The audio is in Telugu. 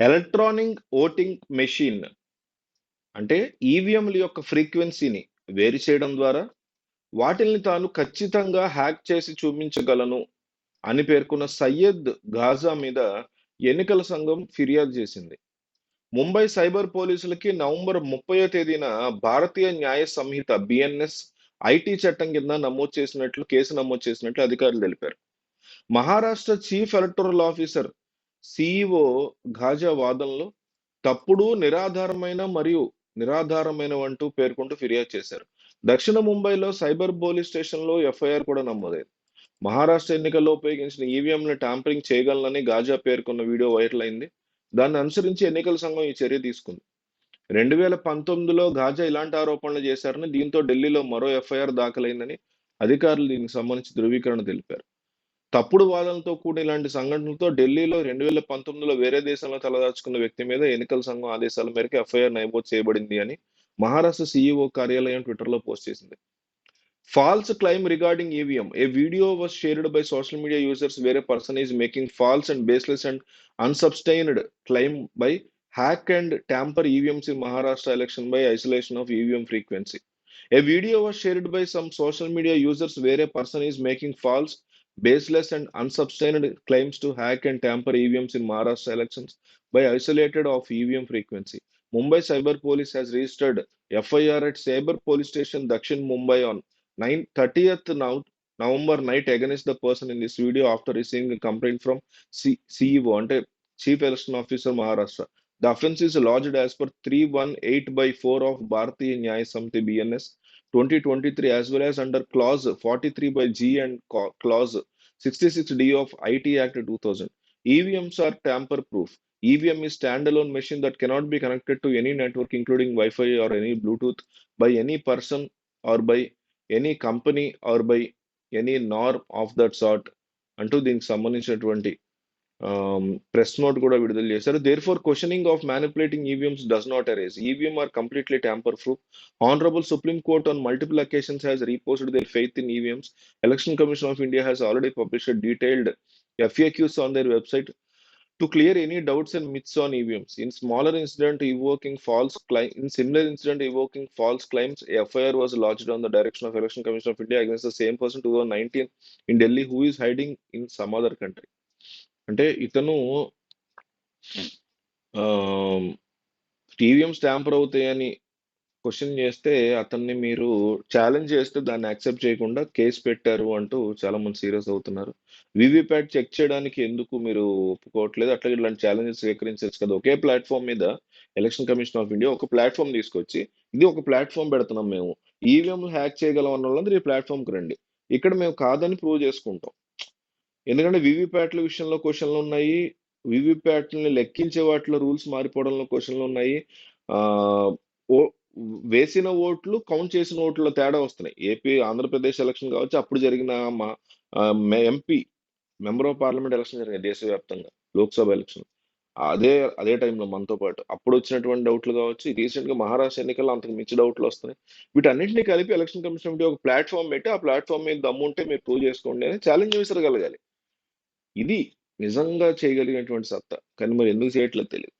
ఎలక్ట్రానిక్ ఓటింగ్ మెషిన్ అంటే ఈవీఎంల యొక్క ఫ్రీక్వెన్సీని వేరు చేయడం ద్వారా వాటిల్ని తాను ఖచ్చితంగా హ్యాక్ చేసి చూపించగలను అని పేర్కొన్న సయ్యద్ గాజా మీద ఎన్నికల సంఘం ఫిర్యాదు చేసింది. ముంబై సైబర్ పోలీసులకి నవంబర్ ముప్పై తేదీన భారతీయ న్యాయ సంహిత బిఎన్ఎస్ ఐటీ చట్టం కింద నమోదు చేసినట్లు కేసు నమోదు చేసినట్లు అధికారులు తెలిపారు. Maharashtra chief electoral officer CEO ఘాజా వాదనలో తప్పుడు నిరాధారమైన మరియు నిరాధారమైన అంటూ పేర్కొంటూ ఫిర్యాదు చేశారు. దక్షిణ ముంబైలో సైబర్ పోలీస్ స్టేషన్లో ఎఫ్ఐఆర్ కూడా నమోదైంది. మహారాష్ట్ర ఎన్నికల్లో ఉపయోగించిన ఈవీఎంను ట్యాంపరింగ్ చేయగలనని గాజా పేర్కొన్న వీడియో వైరల్ అయింది. దాన్ని అనుసరించి ఎన్నికల సంఘం ఈ చర్య తీసుకుంది. రెండు వేల పంతొమ్మిదిలో గాజా ఇలాంటి ఆరోపణలు చేశారని దీంతో ఢిల్లీలో మరో ఎఫ్ఐఆర్ దాఖలైందని అధికారులు దీనికి సంబంధించి ధృవీకరణ తెలిపారు. తప్పుడు వాదనలతో కూడిన ఇలాంటి సంఘటనలతో ఢిల్లీలో రెండు వేల పంతొమ్మిదిలో వేరే దేశంలో తలదాచుకున్న వ్యక్తి మీద ఎన్నికల సంఘం ఆదేశాల మేరకు ఎఫ్ఐఆర్ నమోదు చేయబడింది అని మహారాష్ట్ర సీఈఓ కార్యాలయం ట్విట్టర్లో పోస్ట్ చేసింది. False claim regarding EVM. A video was shared by social media users where a person is making false and baseless and unsubstantiated claim by hack and tamper EVMs in Maharashtra election by isolation of EVM frequency. A video was shared by some social media users where a person is making false baseless, and unsubstantiated claims to hack and tamper EVMs in Maharashtra elections by isolated of EVM frequency. Mumbai Cyber Police has registered FIR at Cyber Police Station, Dakshin Mumbai on 9 30th now, November night against the person in this video after receiving a complaint from C- CEO, Chief Election Officer Maharashtra. The offense is lodged as per 318 by 4 of Bharatiya Nyaya Samiti BNS 2023 as well as under clause 43 by G and co- clause 66D of IT Act 2000. EVMs are tamper proof. EVM is standalone machine that cannot be connected to any network including Wi-Fi or any Bluetooth by any person or by any company or by any norm of that sort అంటూ దీనికి సంబంధించినటువంటి ప్రెస్ నోట్ కూడా విడుదల చేశారు therefore questioning of manipulating EVMs does not arise EVM are completely tamper proof honourable Supreme Court on multiple occasions has reposed their faith in EVMs election commission of India has already published detailed FAQs on their website to clear any doubts and myths on EVMs. In smaller incident evoking false claim, in similar incident evoking false claims, a FIR was lodged on the direction of Election Commission of India against the same person 2019 in Delhi who is hiding in some other country. అంటే ఇతను టీవీఎం స్టాంపర్ అవుతాయని క్వశ్చన్ చేస్తే అతన్ని మీరు ఛాలెంజ్ చేస్తే దాన్ని యాక్సెప్ట్ చేయకుండా కేసు పెట్టారు అంటూ చాలా మంది సీరియస్ అవుతున్నారు. వివిప్యాట్ చెక్ చేయడానికి ఎందుకు మీరు ఒప్పుకోవట్లేదు? అట్లా ఇలాంటి ఛాలెంజెస్ స్వీకరించవచ్చు కదా ఒకే ప్లాట్ఫామ్ మీద ఎలక్షన్ కమిషన్ ఆఫ్ ఇండియా ఒక ప్లాట్ఫామ్ తీసుకొచ్చి ఇది ఒక ప్లాట్ఫామ్ పెడుతున్నాం మేము. ఈవీఎం హ్యాక్ చేయగలం అన్న వాళ్ళందరూ ఈ ప్లాట్ఫామ్కి రండి. ఇక్కడ మేము కాదని ప్రూవ్ చేసుకుంటాం. ఎందుకంటే వివిప్యాట్ల విషయంలో క్వశ్చన్లు ఉన్నాయి. వివిప్యాట్లని లెక్కించే వాటిలో రూల్స్ మారిపోవడంలో క్వశ్చన్లు ఉన్నాయి. వేసిన ఓట్లు కౌంట్ చేసిన ఓట్లలో తేడా వస్తున్నాయి. ఏపీ ఆంధ్రప్రదేశ్ ఎలక్షన్ కావచ్చు అప్పుడు జరిగిన మా MP member of parliament election జరిగింది దేశవ్యాప్తంగా లోక్సభ ఎలక్షన్. అదే అదే టైంలో మనతో పాటు అప్పుడు వచ్చినటువంటి డౌట్లు కావచ్చు రీసెంట్గా మహారాష్ట్ర ఎన్నికల్లో అంతకు మించి డౌట్లు వస్తున్నాయి. వీటన్నింటినీ కలిపి ఎలక్షన్ కమిషన్ ఒక ప్లాట్ఫామ్ పెట్టి ఆ ప్లాట్ఫామ్ మీద దమ్ము ఉంటే మీరు ప్రూవ్ చేసుకోండి అని ఛాలెంజ్ విసరగలగాలి. ఇది నిజంగా చేయగలిగినటువంటి సత్తా. కానీ మరి ఎందుకు చేయట్లేదు తెలియదు